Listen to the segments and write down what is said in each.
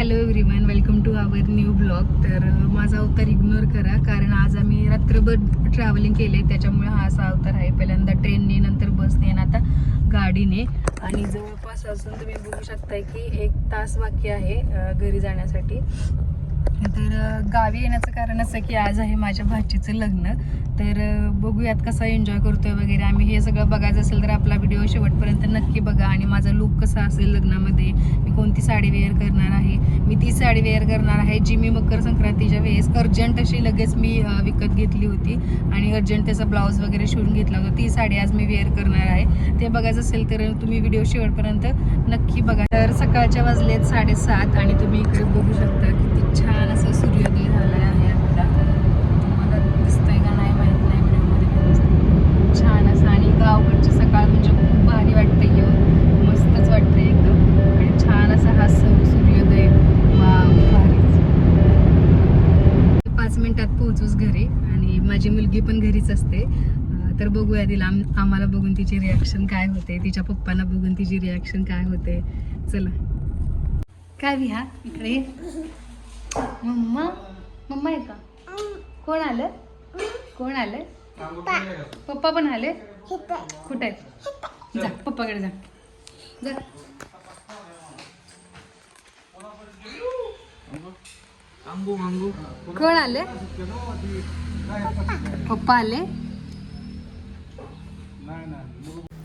Hello everyone welcome to our new blog. तर माझा अवतार इग्नोर करा कारण आज आम्ही रात्रभर ट्रॅव्हलिंग केले त्याच्यामुळे हा असा अवतार आहे. पहिल्यांदा ट्रेनने नंतर बसने आणि आता गाडीने. आणि जवळपास अजून तुम्ही बघू शकताय की एक तास बाकी आहे घरी जाण्यासाठी. तर गावी येण्याचं कारण असं की आज आहे माझ्या भाचीचं लग्न. तर बघूयात कसा एन्जॉय करतोय वगैरे. आम्ही हे सगळं बघायचं असेल तर आपला व्हिडिओ शेवटपर्यंत नक्की माझा लुक कसा असेल लग्नामध्ये? मी कोणती साडी वेअर करणार आहे? मी ती साडी वेअर करणार आहे जी मी मकर संक्रांतीच्या वेळेस अर्जंट अशी लगेच मी विकत घेतली होती. आणि अर्जंट त्याचा ब्लाऊज वगैरे शिवून घेतला होता. ती साडी आज मी वेअर करणार आहे. ते बघायचं असेल तर तुम्ही व्हिडिओ शेवटपर्यंत नक्की बघा. तर सकाळच्या वाजलेत साडेसात आणि तुम्ही इकडे बघू शकता किती छान असं सूर्योदय झाला आहे आपला तुम्हाला दिसतंय का नाही माहीत नाही व्हिडिओमध्ये छान असं आणि गावकडची सकाळ म्हणजे खूप भारी वाटते मस्तच वाटते एकदम आणि छान असा हा सू- सूर्योदय वा भारीच पाच मिनिटात पोहोचूच घरी आणि माझी मुलगी पण घरीच असते. तर बघूया तिला. आम- आम्हाला बघून तिची रिॲक्शन काय होते? तिच्या पप्पांना बघून तिची रिॲक्शन काय होते? चला. काय विहा? इकडे मम्मा? मम्मा आहे का? कोण आलं? कोण आलं? पप्पा पण आले? कुठे आहेत? जा पप्पाकडे जा. जा. कोण आले? पप्पा आले?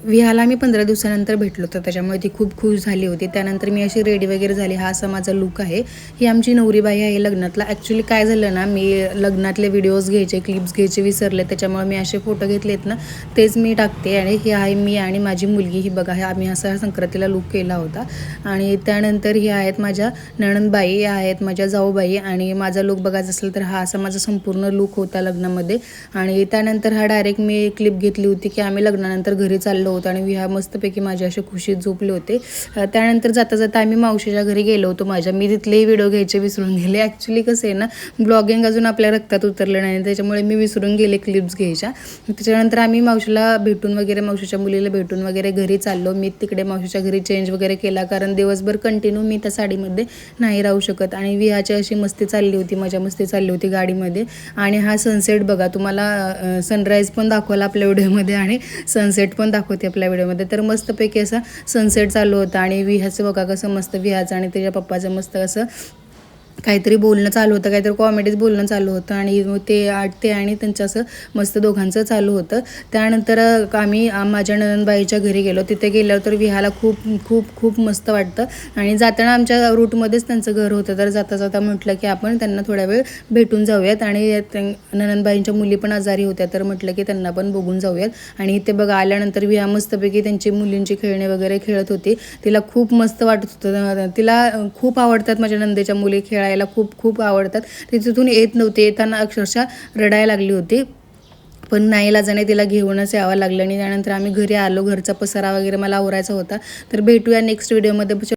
विहाला मी पंधरा दिवसानंतर भेटलो होतो. त्याच्यामुळे ती खूप खुश झाली होती. त्यानंतर मी अशी रेडी वगैरे झाली. हा असा माझा लुक आहे. ही आमची नवरीबाई आहे लग्नातला. ॲक्च्युली काय झालं ना मी लग्नातले व्हिडिओज घ्यायचे क्लिप्स घ्यायचे विसरले. त्याच्यामुळे मी असे फोटो घेतलेत ना तेच मी टाकते. आणि हे आहे मी आणि माझी मुलगी. ही बघा हे आम्ही असा संक्रांतीला लुक केला होता. आणि त्यानंतर ही आहेत माझ्या नणंदबाई या आहेत माझ्या जाऊबाई. आणि माझा लुक बघायचा असेल तर हा असा माझा संपूर्ण लुक होता लग्नामध्ये. आणि त्यानंतर हा डायरेक्ट मी क्लिप घेतली होती की आम्ही लग्नानंतर घरी चाललो होतं आणि विहा मस्तपैकी माझे असे खुशीत झोपले होते. त्यानंतर जाता जाता आम्ही मावशीच्या घरी गेलो होतो माझ्या. मी तिथलेही व्हिडिओ घ्यायचे विसरून गेले. ॲक्च्युली कसं आहे ना ब्लॉगिंग अजून आपल्या रक्तात उतरलं नाही त्याच्यामुळे मी विसरून गेले क्लिप्स घ्यायच्या. त्याच्यानंतर आम्ही मावशीला भेटून वगैरे मावशीच्या मुलीला भेटून वगैरे घरी चाललो. मी तिकडे मावशीच्या घरी चेंज वगैरे केला कारण दिवसभर कंटिन्यू मी त्या साडीमध्ये नाही राहू शकत. आणि विहाची अशी मस्ती चालली होती मजा मस्ती चालली होती गाडीमध्ये. आणि हा सनसेट बघा तुम्हाला सनराईज पण दाखवला आपल्या व्हिडिओमध्ये आणि सनसेट पण दाखवते. आपल्या व्हिडिओमध्ये. तर मस्तपैकी असा सनसेट चालू होता आणि विहाचं बघा कसं मस्त विहाचं आणि त्याच्या पप्पाचं मस्त असं काहीतरी बोलणं चालू होतं काहीतरी कॉमेडीच बोलणं चालू होतं आणि ते आठ ते आणि त्यांचं असं मस्त दोघांचं चालू होतं. त्यानंतर आम्ही माझ्या नंदबाईच्या घरी गेलो. तिथे गेल्यावर तर विहाला खूप खूप खूप मस्त वाटतं. आणि जाताना आमच्या रूटमध्येच त्यांचं घर होतं. तर जाता जाता म्हटलं की आपण त्यांना थोडा वेळ भेटून जाऊयात. आणि त्या- ननंदबाईंच्या मुली पण आजारी होत्या तर म्हटलं की त्यांना पण बघून जाऊयात. आणि इथे बघा आल्यानंतर विहा मस्तपैकी त्यांची मुलींची खेळणे वगैरे खेळत होती. तिला खूप मस्त वाटत होतं. तिला खूप आवडतात माझ्या नंदेच्या मुली खेळ खेळायला खूप खूप आवडतात. ती तिथून येत नव्हती. येताना अक्षरशः रडायला लागली होती. पण नाही जाणे तिला घेऊनच यावं लागलं आणि त्यानंतर आम्ही घरी आलो. घरचा पसारा वगैरे मला आवरायचा होता. तर भेटूया नेक्स्ट व्हिडिओमध्ये